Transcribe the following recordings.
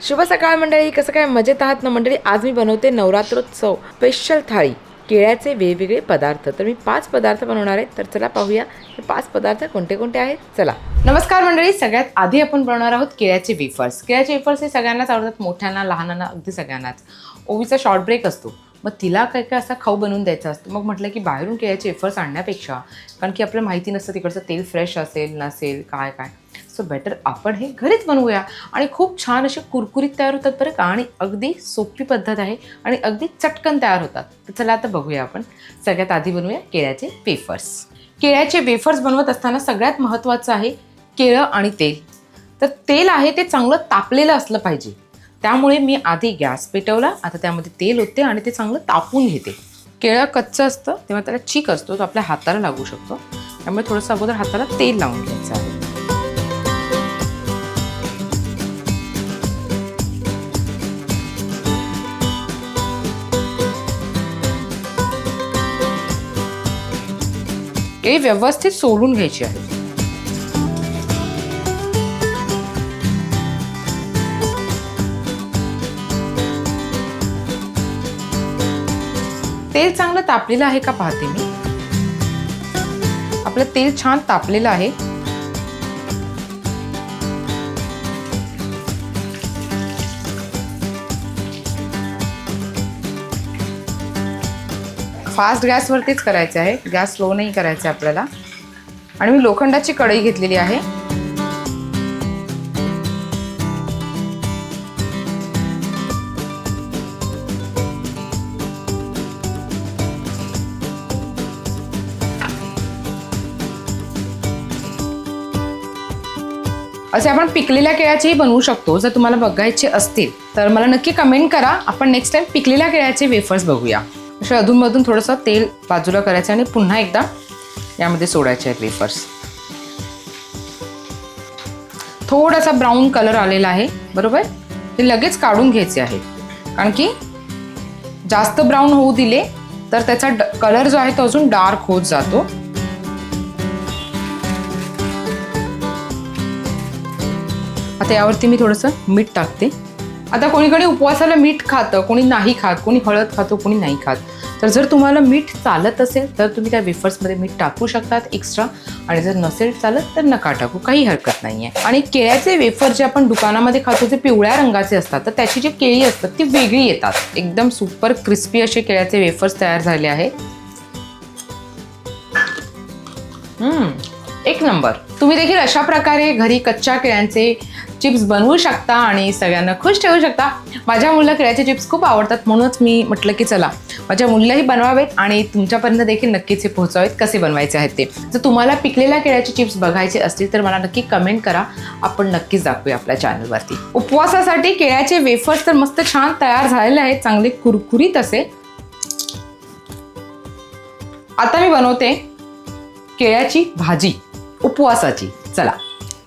शुभ सकाळ मंडळी कसं काय मजेत आहात ना मंडळी? आज मी बनवते नवरात्रोत्सव स्पेशल थाळी. केळ्याचे वेगवेगळे पदार्थ. तर मी पाच पदार्थ बनवणार आहेत तर चला पाहूया हे पाच पदार्थ कोणते कोणते आहेत? चला. नमस्कार मंडळी सगळ्यात आधी आपण बनवणार आहोत केळ्याचे वेफर्स केळ्याचे वेफर्स हे सगळ्यांनाच आवडतात मोठ्यांना लहानांना अगदी सगळ्यांनाच. ओवीचा शॉर्ट ब्रेक असतो. मग तिला काय काय असा खाऊ बनवून द्यायचा असतो. मग म्हटलं की बाहेरून केळ्याचे वेफर्स आणण्यापेक्षा कारण की आपल्याला माहिती नसतं तिकडचं तेल फ्रेश असेल नसेल काय काय. सो बेटर आपण हे घरीच बनवूया. आणि खूप छान असे कुरकुरीत तयार होतात बरं का. आणि अगदी सोपी पद्धत आहे आणि अगदी चटकन तयार होतात. तर चला आता बघूया आपण. सगळ्यात आधी बनवूया केळ्याचे वेफर्स केळ्याचे वेफर्स बनवत असताना सगळ्यात महत्त्वाचं आहे केळं आणि तेल. तर तेल आहे ते चांगलं तापलेलं असलं पाहिजे. त्यामुळे मी आधी गॅस पेटवला. आता त्यामध्ये तेल होते आणि ते चांगलं तापून घेते. केळं कच्चं असतं तेव्हा त्याला चीक असतो तो आपल्या हाताला लागू शकतो. त्यामुळे थोडंसं अगोदर हाताला तेल लावून घ्यायचं आहे. ते व्यवस्थित सोडून घ्यायची आहे तेल चांगलं तापलेलं आहे का पाहते मी आपलं तेल छान तापलेलं आहे फास्ट गॅसवरतीच करायचं आहे. गॅस स्लो नाही करायचा आहे आपल्याला. आणि मी लोखंडाची कढई घेतलेली आहे. असे आपण पिकलेल्या केळ्याचेही बनवू शकतो. जर तुम्हाला बघायचे असतील तर मला नक्की कमेंट करा. आपण नेक्स्ट टाइम पिकलेल्या केळ्याचे वेफर्स बघूया. असे अधूनमधून थोडंसं तेल बाजूला करायचं आणि पुन्हा एकदा यामध्ये सोडायचे आहेत वेफर्स. थोडासा ब्राऊन कलर आलेला आहे बरोबर? हे लगेच काढून घ्यायचे आहे. कारण की जास्त ब्राऊन होऊ दिले तर त्याचा कलर जो आहे तो अजून डार्क होत जातो. आता यावरती मी थोडंसं मीठ टाकते. आता कोणी कोणी उपवासाला मीठ खातं कोणी नाही खात कोणी हळद खातो कोणी नाही खात. तर जर तुम्हाला मीठ चालत असेल तर तुम्ही त्या वेफर्समध्ये मीठ टाकू शकतात एक्स्ट्रा. आणि जर नसेल चालत तर नका टाकू काही हरकत नाही आहे आणि केळ्याचे वेफर जे आपण दुकानामध्ये खातो ते पिवळ्या रंगाचे असतात तर त्याची जी केळी असतात ती वेगळी येतात. एकदम सुपर क्रिस्पी असे केळ्याचे वेफर्स तयार झाले आहेत. हम्म, एक नंबर. तुम्ही देखील अशा प्रकारे घरी कच्च्या केळ्यांचे चिप्स बनवू शकता आणि सगळ्यांना खुश ठेवू शकता. माझ्या मुलीला केळ्याचे चिप्स खूप आवडतात म्हणूनच मी म्हटलं की चला माझ्या मुलीलाही बनवावेत आणि तुमच्यापर्यंत देखील नक्कीच हे पोहोचावेत कसे बनवायचे आहेत ते. जर तुम्हाला पिकलेल्या केळ्याचे चिप्स बघायचे असतील तर मला नक्की कमेंट करा. आपण नक्कीच दाखवूया आपल्या चॅनलवरती उपवासासाठी केळ्याचे वेफर्स तर मस्त छान तयार झालेले आहेत चांगले कुरकुरीत असे. आता मी बनवते केळ्याची भाजी उपवासाची. चला.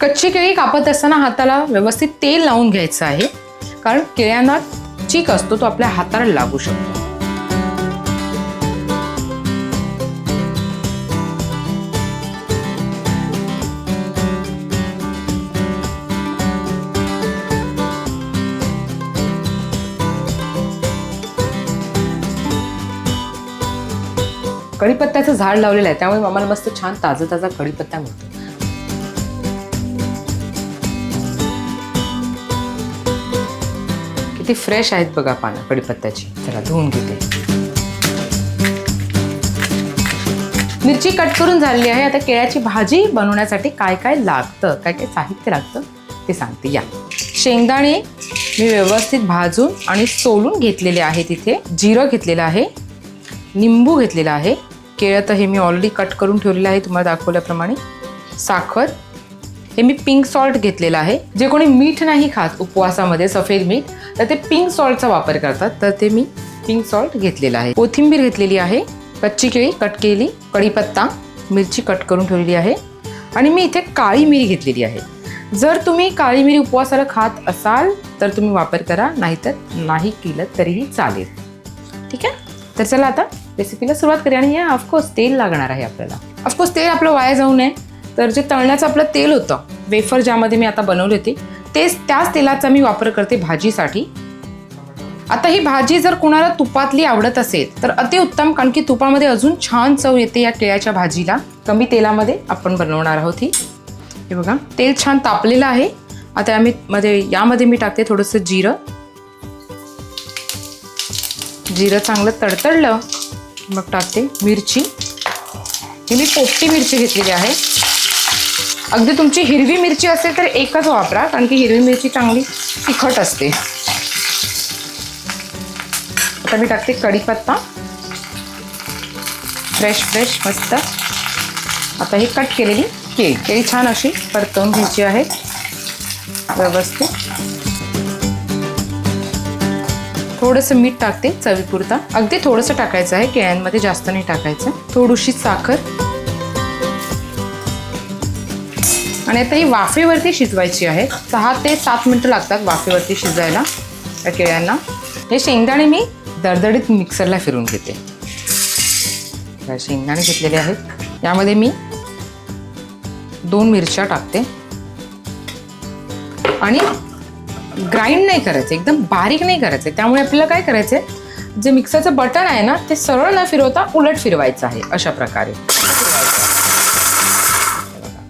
कच्ची केळी कापत असताना हाताला व्यवस्थित तेल लावून घ्यायचं आहे. कारण केळ्यांना चीक असतो तो आपल्या हाताला लागू शकतो. कढीपत्त्याचं झाड लावलेलं आहे त्यामुळे आम्हाला मस्त छान ताजा ताजा कढीपत्ता मिळतो. किती फ्रेश आहेत बघा पानं कढीपत्त्याची चला धुवून घेते. मिरची कट करून झालेली आहे. आता केळ्याची भाजी बनवण्यासाठी काय काय लागतं काय काय साहित्य लागतं ते सांगते. या. शेंगदाणे मी व्यवस्थित भाजून आणि सोलून घेतलेले आहे तिथे. जिरं घेतलेलं आहे. निंबू घेतलेला आहे. केळं तर हे मी ऑलरेडी कट करून ठेवलेलं आहे तुम्हाला दाखवल्याप्रमाणे. साखर. हे मी पिंक सॉल्ट घेतलेलं आहे. जे कोणी मीठ नाही खात उपवासामध्ये सफेद मीठ तर ते पिंक सॉल्टचा वापर करतात. तर ते मी पिंक सॉल्ट घेतलेलं आहे. कोथिंबीर घेतलेली आहे कच्ची केळी कट केली कढीपत्ता मिरची कट करून ठेवलेली आहे. आणि मी इथे काळी मिरी घेतलेली आहे. जर तुम्ही काळी मिरी उपवासाला खात असाल तर तुम्ही वापर करा नाहीतर नाही केलं तरीही चालेल. ठीक आहे? तर चला आता रेसिपीला सुरुवात करूया. आणि या ऑफकोर्स तेल लागणार आहे आपल्याला. ऑफकोर्स तेल आपलं वाया जाऊ नये. तर जे तळण्याचं आपलं तेल होतं वेफर ज्यामध्ये मी आता बनवले होते तेच त्याच तेलाचा मी वापर करते भाजीसाठी. आता ही भाजी जर कुणाला तुपातली आवडत असेल तर अतिउत्तम कारण की तुपामध्ये अजून छान चव येते या केळ्याच्या भाजीला. कमी तेलामध्ये आपण बनवणार आहोत ही. हे बघा तेल छान तापलेलं आहे. आता आम्ही मध्ये यामध्ये मी टाकते थोडंसं जिरं. जिरं चांगलं तडतडलं मग टाकते मिरची. ही मी पोपटी मिरची घेतलेली आहे. अगदी तुमची हिरवी मिरची असेल तर एकच वापरा कारण की हिरवी मिरची चांगली तिखट असते. आता मी टाकते कढीपत्ता. फ्रेश फ्रेश मस्त. आता ही कट केलेली केळी. केळी छान अशी परतवून घ्यायची आहे. व्यवस्थित. थोडंसं मीठ टाकते चवीपुरता. अगदी थोडंसं टाकायचं आहे केळ्यांमध्ये जास्त नाही टाकायचं. थोडीशी साखर. आणि आता ही वाफेवरती शिजवायची आहे. सहा ते सात मिनटं लागतात वाफेवरती शिजायला. त्या केळ्यांना. हे शेंगदाणे मी दरदडीत मिक्सरला फिरून घेते. शेंगदाणे घेतलेले आहेत. यामध्ये मी दोन मिरच्या टाकते. आणि ग्राइंड नाही करायचं. एकदम बारीक नाही करायचं. त्यामुळे आपल्याला काय करायचं आहे जे मिक्सरचं बटन आहे ना ते सरळ न फिरवता उलट फिरवायचं आहे. अशा प्रकारे.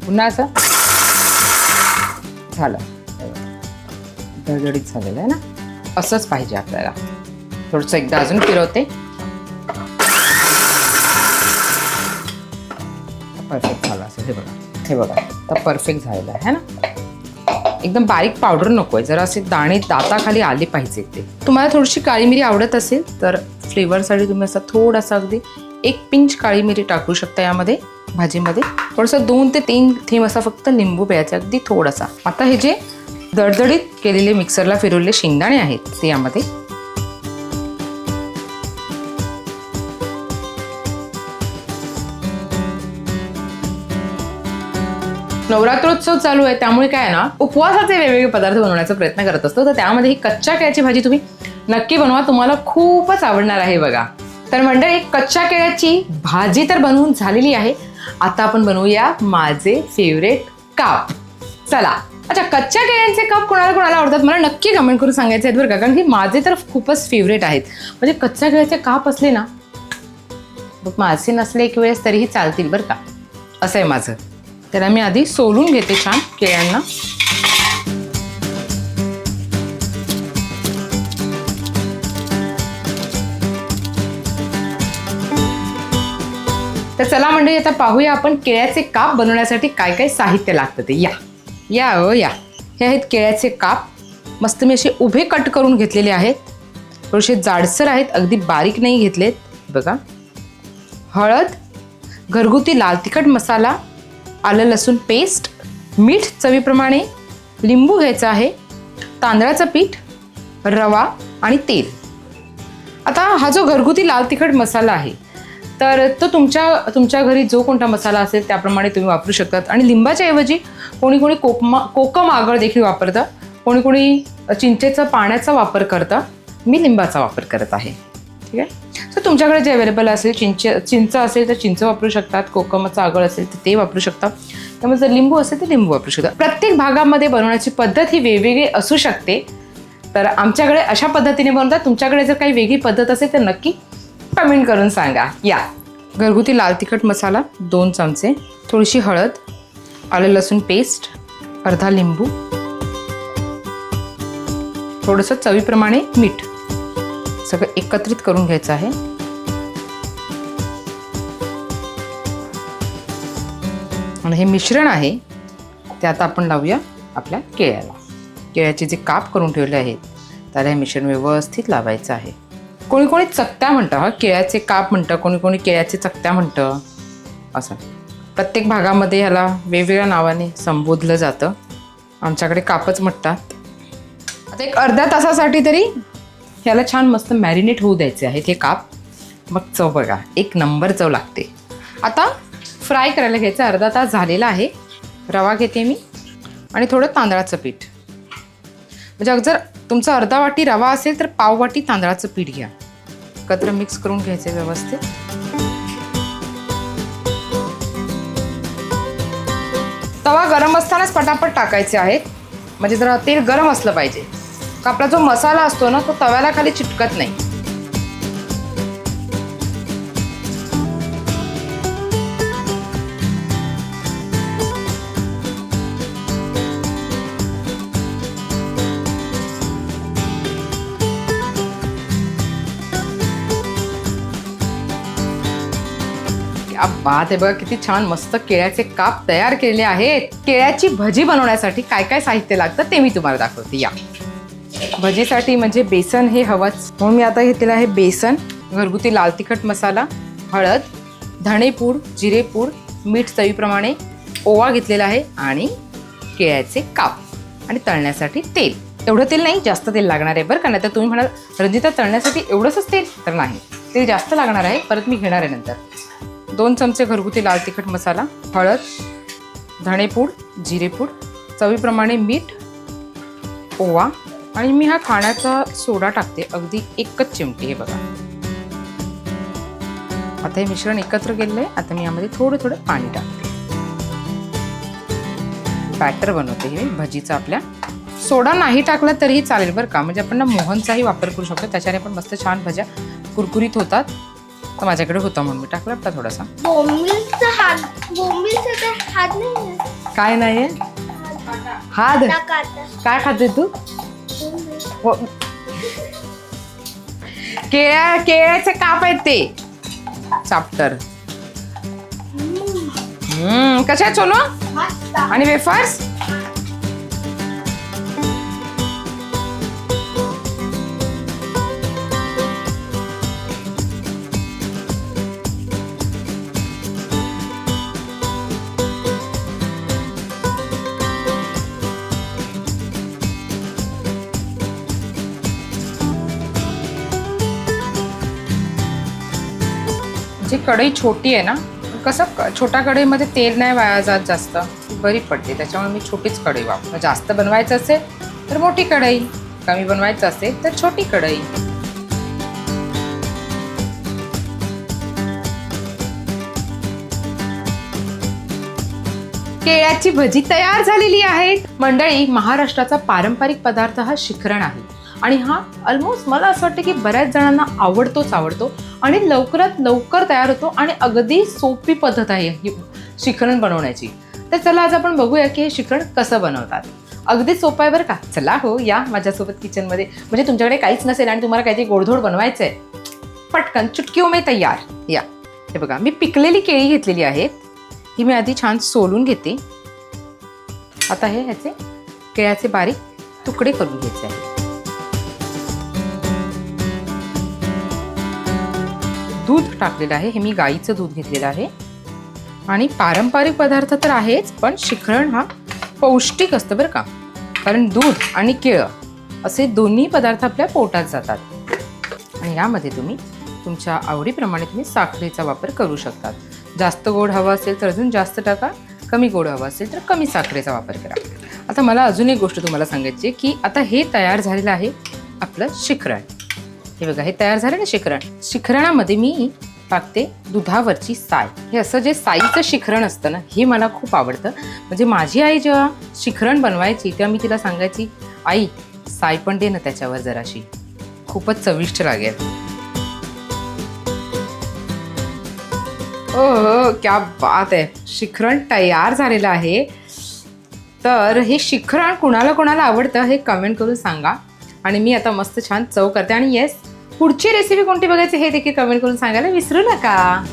पुन्हा असं झालं. दळदळीत झालेलं आहे ना? असंच पाहिजे आपल्याला. थोडंसं एकदा अजून फिरवते. परफेक्ट झालं असं हे बघा. हे बघा. तर परफेक्ट झालेलं आहे ना? एकदम बारीक पावडर नको आहे. जरा असे दाणे दाताखाली आले पाहिजे ते. तुम्हाला थोडीशी काळी मिरी आवडत असेल तर फ्लेवरसाठी तुम्ही असा थोडासा अगदी एक पिंच काळी मिरी टाकू शकता यामध्ये भाजीमध्ये. थोडंसं दोन ते तीन थेंब असा फक्त लिंबू प्यायचा अगदी थोडासा. आता हे जे दडदडीत केलेले मिक्सरला फिरवलेले शेंगदाणे आहेत ते यामध्ये. नवरात्रोत्सव चालू आहे त्यामुळे काय आहे ना उपवासाचे वेगवेगळे पदार्थ बनवण्याचा प्रयत्न करत असतो. तर त्यामध्ये ही कच्च्या केळ्याची भाजी तुम्ही नक्की बनवा तुम्हाला खूपच आवडणार आहे बघा. तर मंडळी कच्च्या केळ्याची भाजी तर बनवून झालेली आहे. आता आपण बनवूया माझे फेवरेट काप चला. अच्छा कच्च्या केळ्यांचे काप कोणाला कोणाला आवडतात? मला नक्की कमेंट करून सांगायचे आहेत बरं का कारण की माझे तर खूपच फेवरेट आहेत. म्हणजे कच्च्या केळ्याचे काप असले ना मग माझे नसले एक वेळेस तरीही चालतील बरं का. असं आहे माझं. त्याला मी आधी सोलून घेते छान केळ्यांना. तर चला म्हणजे आता पाहूया आपण केळ्याचे काप बनवण्यासाठी काय काय साहित्य लागतं ते. या. या ओ या. हे आहेत केळ्याचे काप. मस्त मी असे उभे कट करून घेतलेले आहेत. थोडेसे जाडसर आहेत अगदी बारीक नाही घेतलेत. बघा. हळद घरगुती लाल तिखट मसाला आलं लसूण पेस्ट मीठ चवीप्रमाणे लिंबू घ्यायचं आहे तांदळाचं पीठ रवा आणि तेल. आता हा जो घरगुती लाल तिखट मसाला आहे तर तो तुमच्या तुमच्या घरी जो कोणता मसाला असेल त्याप्रमाणे तुम्ही वापरू शकतात. आणि लिंबाच्या ऐवजी कोणी कोणी कोकमा कोकम आगळ देखील वापरतं. कोणी कोणी चिंचेचा पाण्याचा वापर करतं. मी लिंबाचा वापर करत आहे. ठीक आहे? सो तुमच्याकडे जे अवेलेबल असेल चिंच चिंच असेल तर चिंच वापरू शकतात. कोकमाचं आगळ असेल तर ते वापरू शकता त्यामुळे जर लिंबू असेल तर लिंबू वापरू शकता प्रत्येक भागामध्ये बनवण्याची पद्धत ही वेगवेगळी असू शकते. तर आमच्याकडे अशा पद्धतीने बनवतात. तुमच्याकडे जर काही वेगळी पद्धत असेल तर नक्की कमेंट करून सांगा. या. घरगुती लाल तिखट मसाला दोन चमचे. थोडीशी हळद आलं लसूण पेस्ट अर्धा लिंबू. थोडंसं चवीप्रमाणे मीठ. सगळं एकत्रित करून घ्यायचं आहे. आणि हे मिश्रण आहे ते आता आपण लावूया आपल्या केळ्याला. केळ्याचे जे काप करून ठेवले आहेत त्याला हे मिश्रण व्यवस्थित लावायचं आहे. कोणी कोणी चकत्या म्हणतं हा केळ्याचे काप म्हणतं कोणी कोणी केळ्याचे चकत्या म्हणतं असं. प्रत्येक भागामध्ये ह्याला वेगवेगळ्या नावाने संबोधलं जातं. आमच्याकडे कापच म्हणतात. आता एक अर्ध्या तासासाठी तरी ह्याला छान मस्त मॅरिनेट होऊ द्यायचे आहेत हे काप. मग चव बघा एक नंबर चव लागते. आता फ्राय करायला घ्यायचं अर्धा तास झालेला आहे. रवा घेते मी आणि थोडं तांदळाचं पीठ. म्हणजे जर तुमचा अर्धा वाटी रवा असेल तर पाव वाटी तांदळाचं पीठ घ्या. एकत्र मिक्स करून घ्यायचं व्यवस्थित. तवा गरम असतानाच पटापट टाकायचे आहेत. म्हणजे जरा तेल गरम असलं पाहिजे. का आपला जो मसाला असतो ना तो तव्याला खाली चिटकत नाही. क्या बात आहे बघा किती छान मस्त केळ्याचे काप तयार केलेले आहेत. केळ्याची भजी बनवण्यासाठी काय काय साहित्य लागतं ते मी तुम्हाला दाखवते. या. भजीसाठी म्हणजे बेसन हे हवंच म्हणून हो, मी आता घेतलेलं आहे बेसन घरगुती लाल तिखट मसाला हळद धणेपूड जिरेपूड मीठ चवीप्रमाणे ओवा घेतलेला आहे आणि केळ्याचे काप आणि तळण्यासाठी तेल. एवढं तेल नाही जास्त तेल लागणार आहे बरं का नाही तर तुम्ही म्हणाल रंजिता तळण्यासाठी एवढंच तेल? तर नाही. तेल जास्त लागणार आहे परत मी घेणार आहे नंतर. दोन चमचे घरगुती लाल तिखट मसाला हळद धणेपूड जिरेपूड चवीप्रमाणे मीठ ओवा आणि मी हा खाण्याचा सोडा टाकते अगदी एकच चिमटी हे बघा. आता हे मिश्रण एकत्र केलेलं आहे आता मी यामध्ये थोडं थोडं पाणी टाकते. बॅटर बनवते हे भजीचा आपल्या. सोडा नाही टाकला तरीही चालेल बरं का म्हणजे आपण ना मोहनचाही वापर करू शकतो त्याच्याने पण मस्त छान भज्या कुरकुरीत होतात. तर माझ्याकडे होता म्हणून मी टाकला आपला थोडासा बोंबिलचा हात बोंबिलचा तर हात नाही ना. काय नाही हात. काय खाते तू बोंबील. हो. केळ्या केळ्याचे काप आहेत ते चाप्टर हम्म कशा आहेत सोनू मस्त. आणि वेफर्स जी कढई छोटी आहे ना कसं क- छोट्या कढईमध्ये तेल नाही वाया जात जास्त बरी पडते. त्याच्यामुळे मी छोटीच कढई वापर जास्त बनवायचं असेल तर मोठी कढई कमी बनवायचं असेल तर छोटी कढई. केळ्याची भजी तयार झालेली आहे. मंडळी महाराष्ट्राचा पारंपरिक पदार्थ हा शिखरण आहे आणि हा ऑलमोस्ट मला असं वाटतं की बऱ्याच जणांना आवडतोच आवडतो. आणि लवकरात लवकर तयार होतो आणि अगदी सोपी पद्धत आहे ही शिखरण बनवण्याची. तर चला आज आपण बघूया की हे शिखरण कसं बनवतात. अगदी सोपं आहे बरं का? चला हो या माझ्यासोबत किचनमध्ये म्हणजे तुमच्याकडे काहीच नसेल आणि तुम्हाला काहीतरी गोडधोड बनवायचं आहे पटकन चुटकी उमे तयार. या. हे बघा मी पिकलेली केळी घेतलेली आहेत ही मी आधी छान सोलून घेते. आता हे ह्याचे केळ्याचे बारीक तुकडे करून घ्यायचे आहेत. दूध टाकलेलं आहे. हे मी गाईचं दूध घेतलेलं आहे. आणि पारंपरिक पदार्थ तर आहेच पण शिखरण हा पौष्टिक असतं बरं का. कारण दूध आणि केळं असे दोन्ही पदार्थ आपल्या पोटात जातात. आणि यामध्ये तुम्ही तुमच्या आवडीप्रमाणे तुम्ही साखरेचा वापर करू शकतात. जास्त गोड हवा असेल तर अजून जास्त टाका. कमी गोड हवा असेल तर कमी साखरेचा वापर करा. आता मला अजून एक गोष्ट तुम्हाला सांगायची आहे की आता हे तयार झालेलं आहे आपलं शिखरण. हे बघा हे तयार झालं ना शिखरण शिखरणामध्ये मी टाकते दुधावरची साय. हे असं जे साईचं शिखरण असतं ना हे मला खूप आवडतं. म्हणजे माझी आई जेव्हा शिखरण बनवायची तेव्हा मी तिला सांगायची आई साय पण दे ना त्याच्यावर जराशी. खूपच चविष्ट लागेल. ओ हो क्या बात आहे. शिखरण तयार झालेलं आहे. तर हे शिखरण कुणाला कुणाला आवडतं हे कमेंट करून सांगा. आणि मी आता मस्त छान चव करते. आणि येस पुढची रेसिपी कोणती बघायची हे देखील कमेंट करून सांगायला विसरू नका.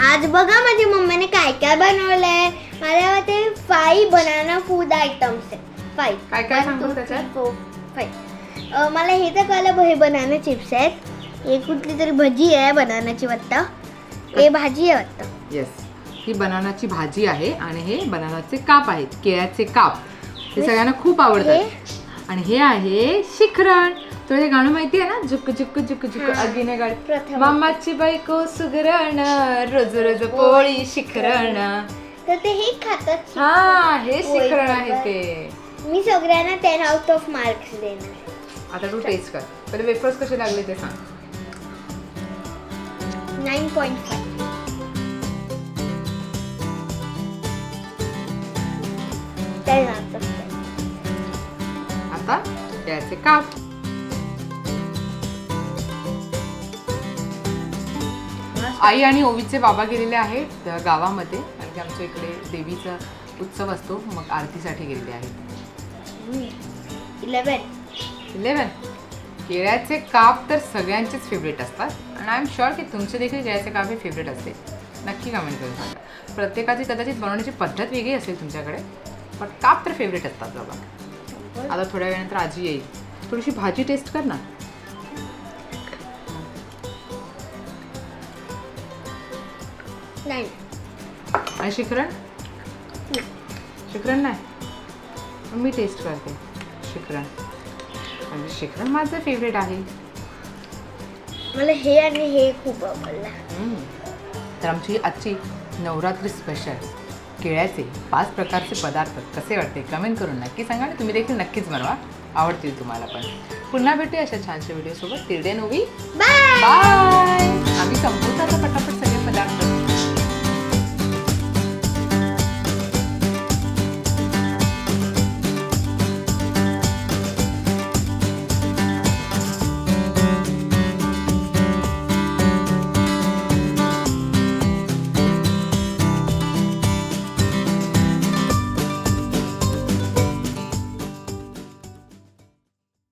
आज बघा माझ्या मम्मीने काय काय बनवलंय. माझ्या ते फाईव्ह बनाना फूड आयटम्स काय काय सांगतो त्याच्यात? फाईव्ह मला हे तर कळलं हे बनाना चिप्स आहेत. हे कुठली तरी भजी आहे बनानाची वाटतं हे भाजी आहे वाटतं. येस ही बनानाची भाजी आहे आणि हे बनानाचे काप आहेत केळ्याचे काप. हे सगळ्यांना खूप आवडतात. आणि हे आहे शिखरण. तुला हे गाणं माहिती आहे ना? झुक झुक झुक झुक. अगिने गाडी. मामाची बायको सुगरण. रोज रोज पोळी शिखरण. तर ते हे खातात हा हे शिखरण आहे. ते. मी सगळ्यांना टेन आउट ऑफ मार्क्स देणार. आता तू टेस्ट कर. पहिले वेफर्स कसे लागले ते सांग. नाईन पॉईंट आता केळ्याचे काप. आई आणि ओवीचे बाबा गेलेले आहेत गावामध्ये. कारण की आमच्या इकडे देवीचा उत्सव असतो. मग आरतीसाठी गेलेले आहेत. इलेवन इलेवन केळ्याचे काप तर सगळ्यांचेच फेवरेट असतात. आणि आय एम शुअर की तुमचे देखील काप हे फेवरेट असते नक्की कमेंट करून सांगा. प्रत्येकाची कदाचित बनवण्याची पद्धत वेगळी असेल तुमच्याकडे पण काप तर फेवरेट असतात बाबा? आता थोड्या वेळानंतर आजी येईल. थोडीशी भाजी टेस्ट कर ना. नाईन आणि शिखरण? शिखरण नाही? मी टेस्ट करते. शिखरण. म्हणजे शिखरण माझं फेवरेट आहे. मला हे आणि हे खूप आवडलं. तर आमची आजची नवरात्री स्पेशल केळ्याचे पाच प्रकारचे पदार्थ. कसे वाटते? कमेंट करून नक्की सांगा आणि तुम्ही देखील नक्कीच बनवा. आवडतील तुम्हाला पण. पुन्हा भेटूया अशा छानशा व्हिडिओसोबत तिरडे नोवी बाय बाय आम्ही संपवतो आता पटापट सगळे पदार्थ